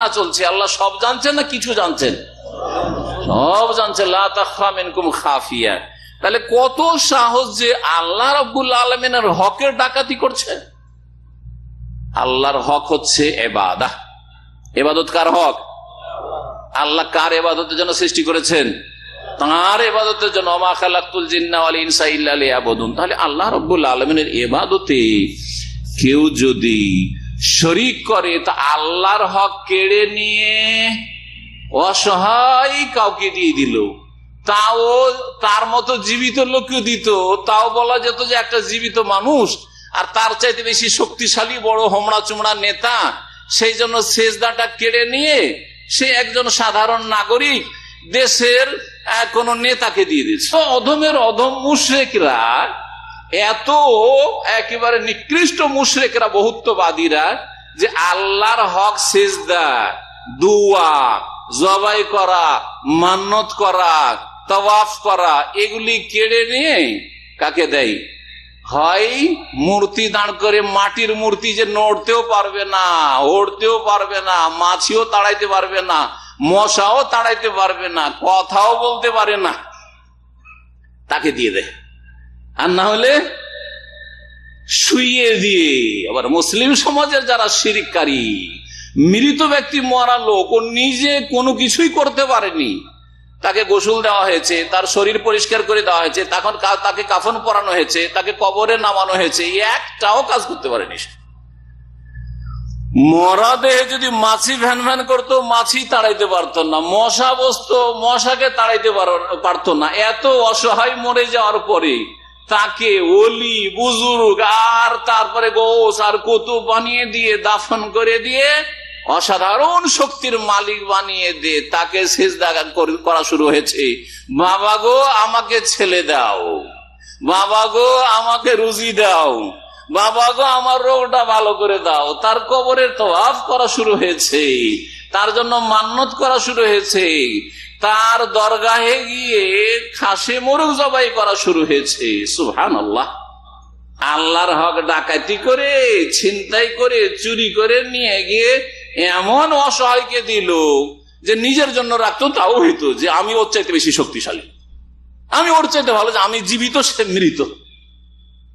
চলছে, আল্লাহ সব জানছেন না কিছু জানছেন? সব জানছে তাহলে কত সাহস যে আল্লাহ রব্বুল আলমিনের হকের ডাকাতি করছে? আল্লাহর হক হচ্ছে এবাদা এবাদত কার হক? আল্লাহ কার এবাদতের জন্য সৃষ্টি করেছেন? তাঁর এবাদতের জন্য তাহলে আল্লাহ রব্বুল আলমিনের এবাদতে কেউ যদি শরিক করে তা আল্লাহর হক কেড়ে নিয়ে অসহায় কাউকে দিয়ে দিল। তাও তার মতো জীবিত লোককে দিত। তাও বলা যেত যে একটা জীবিত মানুষ। আর তার চাইতে বেশি শক্তিশালী বড় হোমড়া চুমড়া নেতা, সেই জন্য শেষদাটা কেড়ে নিয়ে সে একজন সাধারণ নাগরিক দেশের কোন নেতাকে দিয়ে দিচ্ছে অধমের অধম মুশ্রেকরা এত একেবারে নিকৃষ্ট মুশ্রেকরা, বহুত্ববাদীরা, যে আল্লাহর হক সেজদা, দুয়া, জবাই করা, মান্নত করা, তওয়াফ করা, এগুলি কেড়ে নিয়ে কাকে দেয়? হয় মূর্তি দাঁড় করে মাটির মূর্তি যে নড়তেও পারবে না, ওড়তেও পারবে না, মাছিও তাড়াইতে পারবে না, মশাও তাড়াইতে পারবে না, কথাও বলতে পারে না, তাকে দিয়ে দেয়। আর না হলে শুইয়ে দিয়ে, আবার মুসলিম সমাজের যারা শিরিককারী, মৃত ব্যক্তি মরা লোক, ও নিজে কোনো কিছুই করতে পারেনি, তাকে গোসল দেওয়া হয়েছে, তার শরীর পরিষ্কার করে দেওয়া হয়েছে তখন তাকে কাফন পরানো হয়েছে, তাকে কবরে নামানো হয়েছে একটাও কাজ করতে পারেনি মরা দেহে যদি মাছি ভ্যান ভ্যান করতো, মাছি তাড়াইতে পারতো না, মশা বসতো, মশাকে তাড়াইতে পারতো না, এত অসহায় মরে যাওয়ার পরে তাকে ওলি, বুজুর্গ আর তারপরে গোস আর কুতুব বানিয়ে দিয়ে, দাফন করে দিয়ে, অসাধারণ শক্তির মালিক বানিয়ে দে তাকে দেখা করা শুরু হয়েছে। বাবা গো, আমাকে ছেলে দাও। বাবা গো, আমাকে রুজি দাও। বাবা গো, আমার রোগটা ভালো করে দাও। তার কবরের তো আফ করা শুরু হয়েছে। তার জন্য মান্যত করা শুরু হয়েছে। তার দরগাহে গিয়ে খাসে মোরগ জবাই করা শুরু হয়েছে। সুহান আল্লাহ আল্লাহর হক ডাকাতি করে, ছিনতাই করে, চুরি করে নিয়ে গিয়ে এমন অসহায়কে দিল যে নিজের জন্য রাখতো, তাও হইতো যে আমি ওর চাইতে বেশি শক্তিশালী। আমি ওর চাইতে ভালো যে আমি জীবিত, সে মৃত।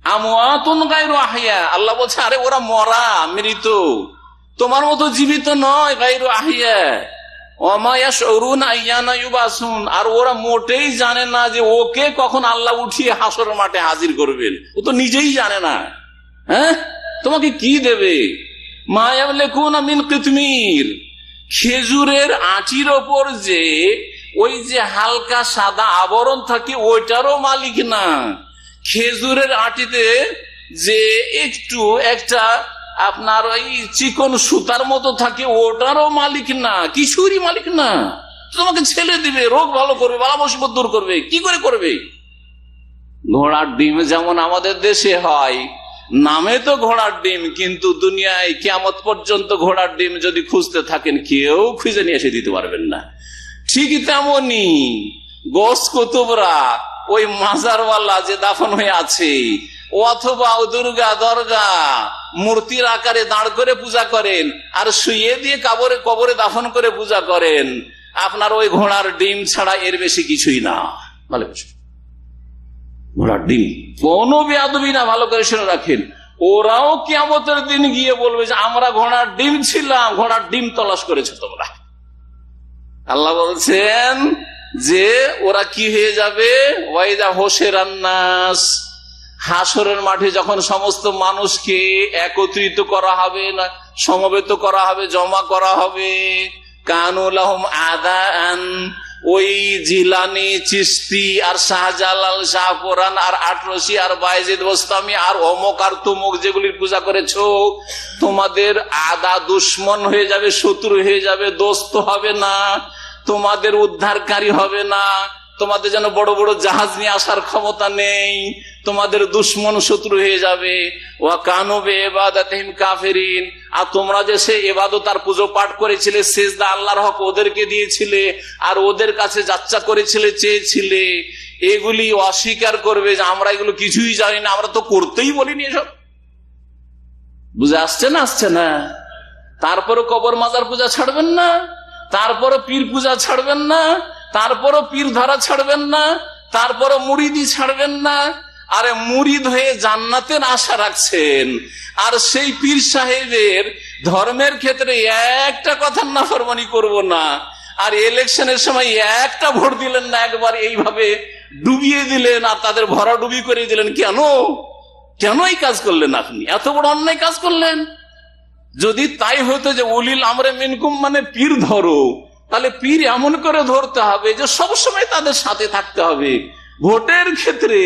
আমি আল্লাহ বলছে, আরে, ওরা মরা, মৃত। তোমার মতো জীবিত নয়, গাইরু আহিয়া। আর ওরা মোটেই জানে না যে ওকে কখন আল্লাহ উঠিয়ে হাসর মাঠে হাজির করবেন। ও তো নিজেই জানে না। হ্যাঁ? তোমাকে কি দেবে? মিন খেজুরের আটির ওপর যে ওই যে হালকা সাদা আবরণ থাকে, ওইটারও মালিক না। খেজুরের আটিতে যে একটু একটা আপনার ওই চিকন সুতার মতো থাকে, ওটারও মালিক না কিছুরই মালিক না। তোমাকে ছেলে দিবে, রোগ ভালো করবে, বালা মুসিবত দূর করবে, কি করে করবে? ঘোড়ার ডিম যেমন আমাদের দেশে হয়, নামে তো ঘোড়ার ডিম, কিন্তু দুনিয়ায় কেমত পর্যন্ত ঘোড়ার ডিম যদি খুঁজতে থাকেন, কেউ খুঁজে নিয়ে এসে দিতে পারবেন না। ঠিক তেমনি গোস কুতুবরা, ওই মাজারওয়ালা যে দাফন হয়ে আছে অথবা দুর্গা, দরগা, মূর্তির আকারে দাঁড় করে পূজা করেন, আর শুয়ে দিয়ে কাবরে কবরে দাফন করে পূজা করেন, আপনার ওই ঘোড়ার ডিম ছাড়া এর বেশি কিছুই না। ভালো ঘোড়ার ডিম কোন বেয়াদবি না, ভালো করে শুনে রাখেন। ওরাও কেমতের দিন গিয়ে বলবে যে, আমরা ঘোড়ার ডিম ছিলাম, ঘোড়ার ডিম তলাশ করেছ তোমরা। আল্লাহ বলছেন যে, ওরা কি হয়ে যাবে? ওয়াইদা হোসের আন্নাস হাসরের মাঠে যখন সমস্ত মানুষকে একত্রিত করা হবে, না, সমবেত করা হবে, জমা করা হবে কানুল আদান ওই জিলানি চিস্তি আর শাহজালাল, শাহপুরান আর আটরসি আর বাইজিদ বোস্তামি আর অমক আর তুমুক যেগুলির পূজা করেছ, তোমাদের আদা দুশ্মন হয়ে যাবে, শত্রু হয়ে যাবে, দোস্ত হবে না, তোমাদের উদ্ধারকারী হবে না তোমাদের যেন বড় বড় জাহাজ নিয়ে আসার ক্ষমতা নেই, তোমাদের দুশ্মন শত্রু হয়ে যাবে। ও কানবে এবাদিম কাফেরিন। আর তোমরা যে সে এবাদত আর পুজো পাঠ করেছিলে শেষদা আল্লাহর হক ওদেরকে দিয়েছিলে, আর ওদের কাছে যাচ্চা করেছিলে, চেয়েছিলে, এগুলি অস্বীকার করবে যে আমরা এগুলো কিছুই জানি না, আমরা তো করতেই বলিনি এসব। বুঝে আসছে না আসছে না? তারপরে কবর মাজার পূজা ছাড়বেন না তারপরে পীর পূজা ছাড়বেন না তারপরও পীর ধরা ছাড়বেন না, তারপরও মুড়িদি ছাড়বেন না। আরে মুড়িদ হয়ে জান্নাতের আশা রাখছেন। আর সেই পীর সাহেবের ধর্মের ক্ষেত্রে একটা কথার নাফরমানি করব না। আর ইলেকশনের সময় একটা ভোট দিলেন না, একবার এইভাবে ডুবিয়ে দিলেন আর তাদের ভরা ডুবি করে দিলেন। কেন? কেন এই কাজ করলেন আপনি? এত বড় অন্যায় কাজ করলেন? যদি তাই হতো যে উলিল আমরে মিনকুম মানে পীর ধরো তাহলে পীর এমন করে ধরতে হবে যে সবসময় তাদের সাথে থাকতে হবে। ভোটের ক্ষেত্রে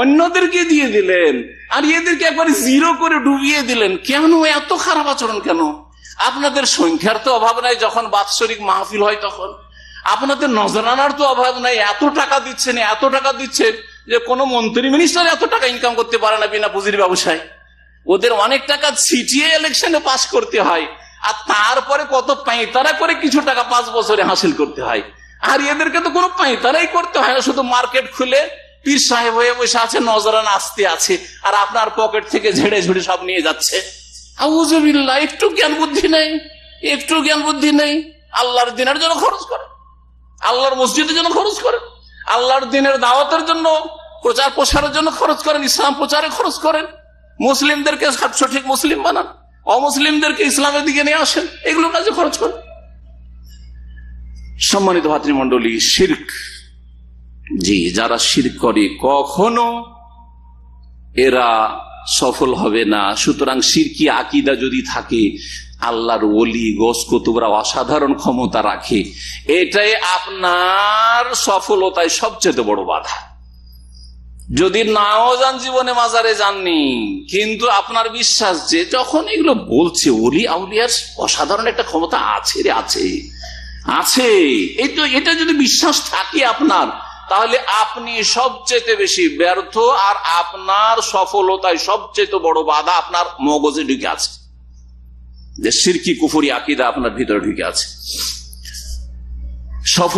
অন্যদেরকে দিয়ে দিলেন, আর এদেরকে একবার জিরো করে ডুবিয়ে দিলেন। কেন? এত খারাপ আচরণ কেন? আপনাদের সংখ্যার তো অভাব নাই যখন বাৎসরিক মাহফিল হয় তখন। আপনাদের নজরানার তো অভাব নাই। এত টাকা দিচ্ছেন, এত টাকা দিচ্ছেন যে কোনো মন্ত্রী মিনিস্টার এত টাকা ইনকাম করতে পারে না বিনা পুঁজির ব্যবসায়। ওদের অনেক টাকা ছিটিয়ে ইলেকশনে পাস করতে হয়। আর তারপরে কত পাঁয়তারা করে কিছু টাকা পাঁচ বছরে হাসিল করতে হয়। আর এদেরকে তো কোনো পাঁয়তারাই করতে হয় না, শুধু মার্কেট খুলে পীর সাহেব হয়ে বসে আছে, নজরান আসতে আছে, আর আপনার পকেট থেকে ঝেড়ে ঝুড়ে সব নিয়ে যাচ্ছে। একটু জ্ঞান বুদ্ধি নেই, একটু জ্ঞান বুদ্ধি নেই, আল্লাহর দিনের জন্য খরচ করে। আল্লাহর মসজিদের জন্য খরচ করেন আল্লাহর দিনের দাওয়াতের জন্য প্রচার প্রসারের জন্য খরচ করেন, ইসলাম প্রচারে খরচ করেন। মুসলিমদেরকে সঠিক মুসলিম বানান। অমুসলিমদেরকে ইসলামের দিকে নিয়ে আসেন, এগুলো কাজে খরচ করেন। সম্মানিত ভাতৃমন্ডলী শির্ক। জি, যারা শির করে, কখনো এরা সফল হবে না। সুতরাং সিরকি আকিদা যদি থাকে, আল্লাহর ওলি, গোস কুতুবরা অসাধারণ ক্ষমতা রাখে। এটাই আপনার সফলতায় সবচেয়ে বড় বাধা। যদি নাও যান জীবনে মাজারে যাননি, কিন্তু আপনার বিশ্বাস যে যখন এগুলো বলছে, ওলি আউলিয়ার অসাধারণ একটা ক্ষমতা আছে রে, আছে। আছে। এই তো, এটা যদি বিশ্বাস থাকে আপনার, তাহলে আপনি সবচেয়ে বেশি ব্যর্থ আর আপনার সফলতায় সবচেয়ে বড় বাধা আপনার মগজে ঢুকে আছে। যে সিরকি কুফুরি আকিদা আপনার ভিতরে ঢুকে আছে। সফল